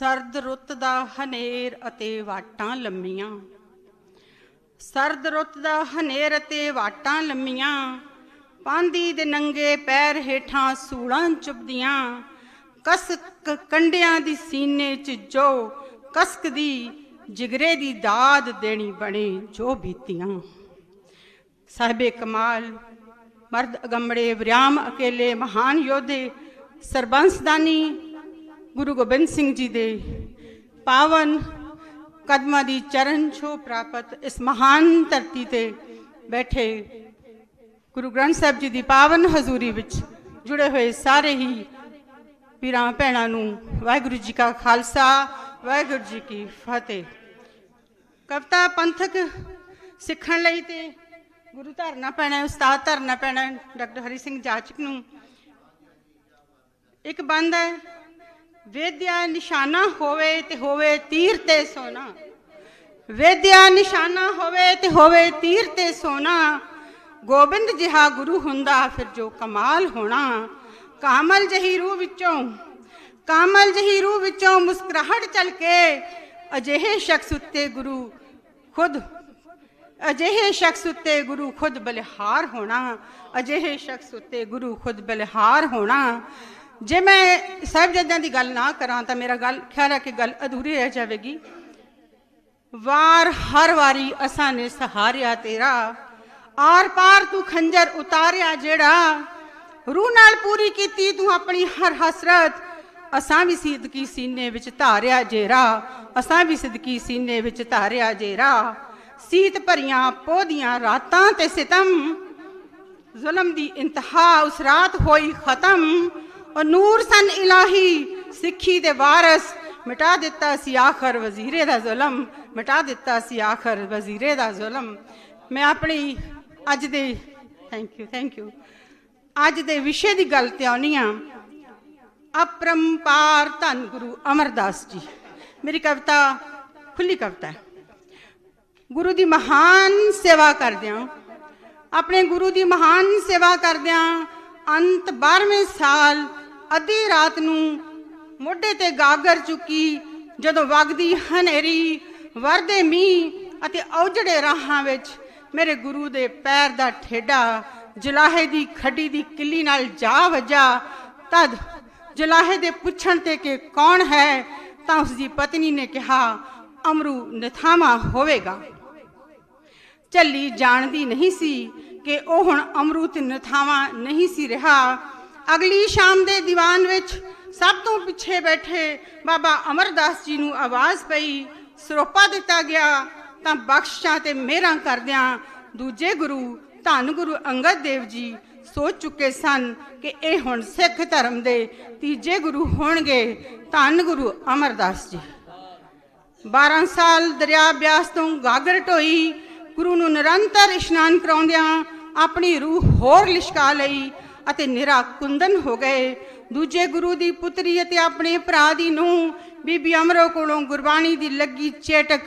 ਸਰਦ ਰੁੱਤ ਦਾ ਹਨੇਰ ਅਤੇ ਵਾਟਾਂ ਲੰਮੀਆਂ। ਸਰਦ ਰੁੱਤ ਦਾ ਹਨੇਰ ਅਤੇ ਵਾਟਾਂ ਲੰਮੀਆਂ, ਪਾਂਦੀ ਦੇ ਨੰਗੇ ਪੈਰ ਹੇਠਾਂ ਸੂੜਾਂ ਚੁੱਭਦੀਆਂ। ਕਸਕ ਕੰਡਿਆਂ ਦੀ ਸੀਨੇ 'ਚ ਜੋ ਕਸਕ ਦੀ, ਜਿਗਰੇ ਦੀ ਦਾਦ ਦੇਣੀ ਬਣੇ ਜੋ ਬੀਤੀਆਂ। ਸਾਹਿਬੇ ਕਮਾਲ, ਮਰਦ ਅਗੰਮੜੇ ਵਿਰਾਮ ਅਕੇਲੇ ਮਹਾਨ ਯੋਧੇ, ਸਰਬੰਸਦਾਨੀ ਗੁਰੂ ਗੋਬਿੰਦ ਸਿੰਘ ਜੀ ਦੇ ਪਾਵਨ ਕਦਮਾਂ ਦੀ ਚਰਨ ਛੋਹ ਪ੍ਰਾਪਤ ਇਸ ਮਹਾਨ ਧਰਤੀ ਤੇ ਬੈਠੇ ਗੁਰੂ ਗ੍ਰੰਥ ਸਾਹਿਬ ਜੀ ਦੀ ਪਾਵਨ ਹਜ਼ੂਰੀ ਵਿੱਚ ਜੁੜੇ ਹੋਏ ਸਾਰੇ ਹੀ ਪੀਰਾਂ ਭੈਣਾਂ ਨੂੰ ਵਾਹਿਗੁਰੂ ਜੀ ਕਾ ਖਾਲਸਾ, ਵਾਹਿਗੁਰੂ ਜੀ ਕੀ ਫਤਿਹ। ਕਵਿਤਾ ਪੰਥਕ ਸਿੱਖਣ ਲਈ ਤੇ ਗੁਰੂ ਧਰਨਾ ਪੈਣਾ ਉਸਤਾਦ ਧਰਨਾ ਪੈਣਾ ਡਾਕਟਰ ਹਰੀ ਸਿੰਘ ਜਾਚਕ ਨੂੰ ਇੱਕ ਬੰਦ ਹੈ। ਵੇਦਿਆ ਨਿਸ਼ਾਨਾ ਹੋਵੇ ਤੇ ਹੋਵੇ ਤੀਰ ਤੇ ਸੋਨਾ। ਵੇਦਿਆ ਨਿਸ਼ਾਨਾ ਹੋਵੇ ਤੇ ਹੋਵੇ ਤੀਰ ਤੇ ਸੋਨਾ। ਗੋਬਿੰਦ ਜਿਹਾ ਗੁਰੂ ਹੁੰਦਾ ਫਿਰ ਜੋ ਕਮਾਲ ਹੋਣਾ। ਕਾਮਲ ਜਹੀ ਰੂਹ ਵਿੱਚੋਂ, ਕਾਮਲ ਜਹੀ ਰੂਹ ਵਿੱਚੋਂ ਮੁਸਕਰਾਹਟ ਚਲ ਕੇ ਅਜਿਹੇ ਸ਼ਖਸ ਉੱਤੇ ਗੁਰੂ ਖੁਦ, ਅਜਿਹੇ ਸ਼ਖਸ ਉੱਤੇ ਗੁਰੂ ਖੁਦ ਬਲਿਹਾਰ ਹੋਣਾ। ਅਜਿਹੇ ਸ਼ਖਸ ਉੱਤੇ ਗੁਰੂ ਖੁਦ ਬਲਿਹਾਰ ਹੋਣਾ। ਜੇ ਮੈਂ ਸਾਹਿਬਜ਼ਾਦਿਆਂ ਦੀ ਗੱਲ ਨਾ ਕਰਾਂ ਤਾਂ ਮੇਰਾ ਗੱਲ, ਖਿਆਲ ਹੈ ਕਿ ਗੱਲ ਅਧੂਰੀ ਰਹਿ ਜਾਵੇਗੀ। ਵਾਰ ਹਰ ਵਾਰੀ ਅਸਾਂ ਨੇ ਸਹਾਰਿਆ ਤੇਰਾ, ਆਰ ਪਾਰ ਤੂੰ ਖੰਜਰ ਉਤਾਰਿਆ ਜਿਹੜਾ, ਰੂਹ ਨਾਲ ਪੂਰੀ ਕੀਤੀ ਤੂੰ ਆਪਣੀ ਹਰ ਹਸਰਤ। ਅਸਾਂ ਵੀ ਸਿੱਦਕੀ ਸੀਨੇ ਵਿੱਚ ਧਾਰਿਆ ਜੇਰਾ, ਅਸਾਂ ਵੀ ਸਿੱਦਕੀ ਸੀਨੇ ਵਿੱਚ ਧਾਰਿਆ ਜੇਰਾ। ਸੀਤ ਭਰੀਆਂ ਪੋਦੀਆਂ ਰਾਤਾਂ ਤੇ ਸਿਤਮ, ਜ਼ੁਲਮ ਦੀ ਇੰਤਹਾ ਉਸ ਰਾਤ ਹੋਈ ਖਤਮ। ਉਹ ਨੂਰ ਸਨ ਇਲਾਹੀ, ਸਿੱਖੀ ਦੇ ਵਾਰਸ। ਮਿਟਾ ਦਿੱਤਾ ਸੀ ਆਖਰ ਵਜ਼ੀਰੇ ਦਾ ਜ਼ੁਲਮ, ਮਿਟਾ ਦਿੱਤਾ ਸੀ ਆਖਰ ਵਜ਼ੀਰੇ ਦਾ ਜ਼ੁਲਮ। ਮੈਂ ਆਪਣੀ ਅੱਜ ਦੇ ਥੈਂਕ ਯੂ ਥੈਂਕ ਯੂ ਅੱਜ ਦੇ ਵਿਸ਼ੇ ਦੀ ਗੱਲ ਤੇ ਆਉਣੀ ਆ ਅਪਰੰਪਾਰ ਧੰਨ ਗੁਰੂ ਅਮਰਦਾਸ ਜੀ। ਮੇਰੀ ਕਵਿਤਾ ਖੁੱਲੀ ਕਵਿਤਾ ਹੈ। ਗੁਰੂ ਦੀ ਮਹਾਨ ਸੇਵਾ ਕਰਦਿਆਂ ਆਪਣੇ ਗੁਰੂ ਦੀ ਮਹਾਨ ਸੇਵਾ ਕਰਦਿਆਂ ਅੰਤ 12ਵੇਂ ਸਾਲ ਅੱਧੀ ਰਾਤ ਨੂੰ ਮੋਢੇ ਤੇ ਗਾਗਰ ਚੁੱਕੀ, ਜਦੋਂ ਵਗਦੀ ਹਨੇਰੀ, ਵਰਦੇ ਮੀਂਹ ਅਤੇ ਔਜੜੇ ਰਾਹਾਂ ਵਿੱਚ ਮੇਰੇ ਗੁਰੂ ਦੇ ਪੈਰ ਦਾ ਠੇਡਾ, ਜਲਾਹੇ ਦੀ ਖੱਡੀ ਦੀ ਕਿੱਲੀ ਨਾਲ ਜਾ ਵਜਾ। ਤਦ ਜਲਾਹੇ ਦੇ ਪੁੱਛਣ ਤੇ ਕਿ ਕੌਣ ਹੈ, ਤਾਂ ਉਸ ਦੀ ਪਤਨੀ ਨੇ ਕਿਹਾ, ਅਮਰੂ ਨਥਾਮਾ ਹੋਵੇਗਾ। ਚੱਲੀ ਜਾਣਦੀ ਨਹੀਂ ਸੀ ਕਿ ਉਹ ਹੁਣ ਅਮਰੂਤ ਨਥਾਵਾ ਨਹੀਂ ਸੀ ਰਿਹਾ। ਅਗਲੀ ਸ਼ਾਮ ਦੇ ਦੀਵਾਨ ਵਿੱਚ ਸਭ ਤੋਂ ਪਿੱਛੇ ਬੈਠੇ ਬਾਬਾ ਅਮਰਦਾਸ ਜੀ ਨੂੰ ਆਵਾਜ਼ ਪਈ, ਸਰੋਪਾ ਦਿੱਤਾ ਗਿਆ, ਤਾਂ ਬਖਸ਼ਾਂ ਤੇ ਮਿਹਰਾਂ ਕਰਦਿਆਂ ਦੂਜੇ ਗੁਰੂ ਧੰਨ ਗੁਰੂ ਅੰਗਦ ਦੇਵ ਜੀ ਸੋਚ ਚੁੱਕੇ ਸਨ ਕਿ ਇਹ ਹੁਣ ਸਿੱਖ ਧਰਮ ਦੇ ਤੀਜੇ ਗੁਰੂ ਹੋਣਗੇ ਧੰਨ ਗੁਰੂ ਅਮਰਦਾਸ ਜੀ। 12 ਸਾਲ ਦਰਿਆ ਬਿਆਸ ਤੋਂ ਗਾਗਰ ਢੋਈ, ਗੁਰੂ ਨੂੰ ਨਿਰੰਤਰ ਇਸ਼ਨਾਨ ਕਰਾਉਂਦਿਆਂ ਆਪਣੀ ਰੂਹ ਹੋਰ ਲਿਸ਼ਕਾ ਲਈ ਅਤੇ ਨਿਰਾ ਕੁੰਦਨ ਹੋ ਗਏ। ਦੂਜੇ ਗੁਰੂ ਦੀ ਪੁੱਤਰੀ ਅਤੇ ਆਪਣੇ ਭਰਾ ਦੀ ਨੂੰ ਬੀਬੀ ਅਮਰੋ ਕੋਲੋਂ ਗੁਰਬਾਣੀ ਦੀ ਲੱਗੀ ਚੇਟਕ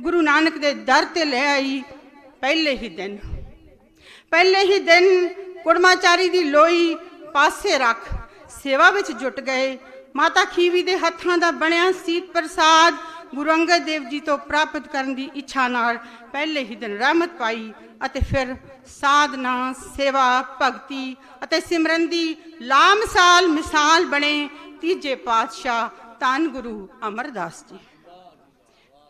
ਗੁਰੂ ਨਾਨਕ ਦੇ ਦਰ ਤੇ ਲੈ ਆਈ। ਪਹਿਲੇ ਹੀ ਦਿਨ, ਪਹਿਲੇ ਹੀ ਦਿਨ ਕੁੜਮਾਚਾਰੀ ਦੀ ਲੋਈ ਪਾਸੇ ਰੱਖ ਸੇਵਾ ਵਿੱਚ ਜੁਟ ਗਏ। ਮਾਤਾ ਖੀਵੀ ਦੇ ਹੱਥਾਂ ਦਾ ਬਣਿਆ ਸੀਤ ਪ੍ਰਸਾਦ ਗੁਰੂ ਅੰਗਦ ਦੇਵ ਜੀ ਤੋਂ ਪ੍ਰਾਪਤ ਕਰਨ ਦੀ ਇੱਛਾ ਨਾਲ ਪਹਿਲੇ ਹੀ ਦਿਨ ਰਹਿਮਤ ਪਾਈ ਅਤੇ ਫਿਰ ਸਾਧਨਾ, ਸੇਵਾ, ਭਗਤੀ ਅਤੇ ਸਿਮਰਨ ਦੀ ਲਾਮਸਾਲ ਮਿਸਾਲ ਬਣੇ ਤੀਜੇ ਪਾਤਸ਼ਾਹ ਧੰਨ ਗੁਰੂ ਅਮਰਦਾਸ ਜੀ।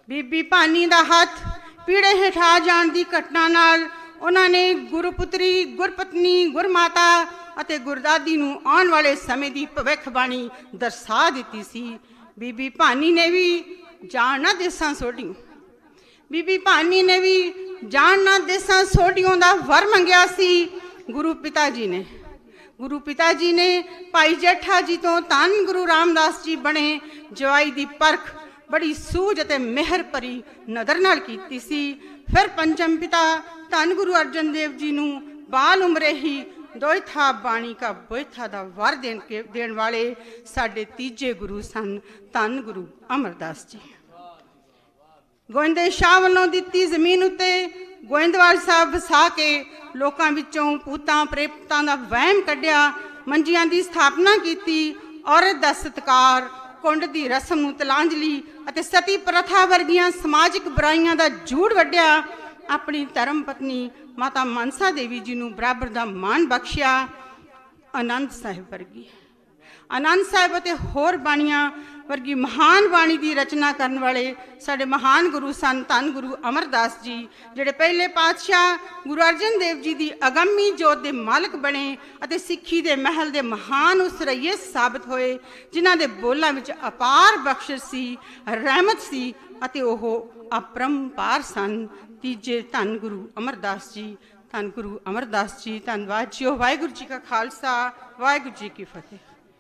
ਬੀਬੀ ਭਾਨੀ ਦਾ ਹੱਥ ਪੀੜੇ ਹੇਠਾ ਜਾਣ ਦੀ ਘਟਨਾ ਨਾਲ ਉਹਨਾਂ ਨੇ ਗੁਰਪੁੱਤਰੀ, ਗੁਰਪਤਨੀ, ਗੁਰਮਾਤਾ ਅਤੇ ਗੁਰਦਾਦੀ ਨੂੰ ਆਉਣ ਵਾਲੇ ਸਮੇਂ ਦੀ ਭਵਿੱਖਬਾਣੀ ਦਰਸਾ ਦਿੱਤੀ ਸੀ। ਬੀਬੀ ਭਾਨੀ ਨੇ ਵੀ ਜਾਣ ਨਾ ਦੇਸਾਂ ਸੋਢੀ ਬੀਬੀ ਭਾਨੀ ਨੇ ਵੀ ਜਾਣ ਨਾ ਦੇਸਾਂ ਸੋਢੀਆਂ ਦਾ ਵਰ ਮੰਗਿਆ ਸੀ ਗੁਰੂ ਪਿਤਾ ਜੀ ਨੇ। ਗੁਰੂ ਪਿਤਾ ਜੀ ਨੇ ਭਾਈ ਜੇਠਾ ਜੀ ਤੋਂ ਧੰਨ ਗੁਰੂ ਰਾਮਦਾਸ ਜੀ ਬਣੇ, ਜਵਾਈ ਦੀ ਪਰਖ ਬੜੀ ਸੂਝ ਅਤੇ ਮਿਹਰ ਭਰੀ ਨਜ਼ਰ ਨਾਲ ਕੀਤੀ ਸੀ। ਫਿਰ ਪੰਚਮ ਪਿਤਾ ਧੰਨ ਗੁਰੂ ਅਰਜਨ ਦੇਵ ਜੀ ਨੂੰ ਬਾਲ ਉਮਰੇ ਹੀ ਦੋਇਥਾ ਬਾਣੀ ਕਾ ਬੋਇਥਾ ਦਾ ਵਰ ਦੇਣ ਕੇ ਦੇਣ ਵਾਲੇ ਸਾਡੇ ਤੀਜੇ ਗੁਰੂ ਸਨ ਧੰਨ ਗੁਰੂ ਅਮਰਦਾਸ ਜੀ। ਗੋਇੰਦੇ ਸ਼ਾਹ ਵੱਲੋਂ ਦਿੱਤੀ ਜ਼ਮੀਨ ਉੱਤੇ ਗੋਇੰਦਵਾਲ ਸਾਹਿਬ ਵਸਾ ਕੇ ਲੋਕਾਂ ਵਿੱਚੋਂ ਪੂਤਾਂ ਪ੍ਰੇਪਤਾਂ ਦਾ ਵਹਿਮ ਕੱਢਿਆ, ਮੰਜੀਆਂ ਦੀ ਸਥਾਪਨਾ ਕੀਤੀ, ਔਰਤ ਦਾ ਸਤਕਾਰ, ਕੁੰਡ ਦੀ ਰਸਮ ਨੂੰ ਤਲਾਂਜਲੀ ਅਤੇ ਸਤੀ ਪ੍ਰਥਾ ਵਰਗੀਆਂ ਸਮਾਜਿਕ ਬੁਰਾਈਆਂ ਦਾ ਜੂੜ ਵੱਢਿਆ, ਆਪਣੀ ਧਰਮ ਪਤਨੀ ਮਾਤਾ ਮਨਸਾ ਦੇਵੀ ਜੀ ਨੂੰ ਬਰਾਬਰ ਦਾ ਮਾਣ ਬਖਸ਼ਿਆ, ਆਨੰਦ ਸਾਹਿਬ ਵਰਗੀ। ਆਨੰਦ ਸਾਹਿਬ ਅਤੇ ਹੋਰ ਬਾਣੀਆਂ ਵਰਗੀ ਮਹਾਨ ਬਾਣੀ ਦੀ ਰਚਨਾ ਕਰਨ ਵਾਲੇ ਸਾਡੇ ਮਹਾਨ ਗੁਰੂ ਸਨ, ਧੰਨ ਗੁਰੂ ਅਮਰਦਾਸ ਜੀ, ਜਿਹੜੇ ਪਹਿਲੇ ਪਾਤਸ਼ਾਹ ਗੁਰੂ ਅਰਜਨ ਦੇਵ ਜੀ ਦੀ ਅਗੰਮੀ ਜੋਤ ਦੇ ਮਾਲਕ ਬਣੇ ਅਤੇ ਸਿੱਖੀ ਦੇ ਮਹਿਲ ਦੇ ਮਹਾਨ ਉਸਰਈਏ ਸਾਬਤ ਹੋਏ, ਜਿਨ੍ਹਾਂ ਦੇ ਬੋਲਾਂ ਵਿੱਚ ਅਪਾਰ ਬਖਸ਼ਿਸ਼ ਸੀ, ਰਹਿਮਤ ਸੀ ਅਤੇ ਉਹ ਅਪਰੰਪਾਰ ਸਨ। ਤੀਜੇ ਧੰਨ ਗੁਰੂ ਅਮਰਦਾਸ ਜੀ, ਧੰਨ ਗੁਰੂ ਅਮਰਦਾਸ ਜੀ, ਧੰਨਵਾਦ ਜੀਓ ਵਾਹਿਗੁਰੂ ਜੀ ਕਾ ਖਾਲਸਾ, ਵਾਹਿਗੁਰੂ ਜੀ ਕੀ ਫਤਿਹ।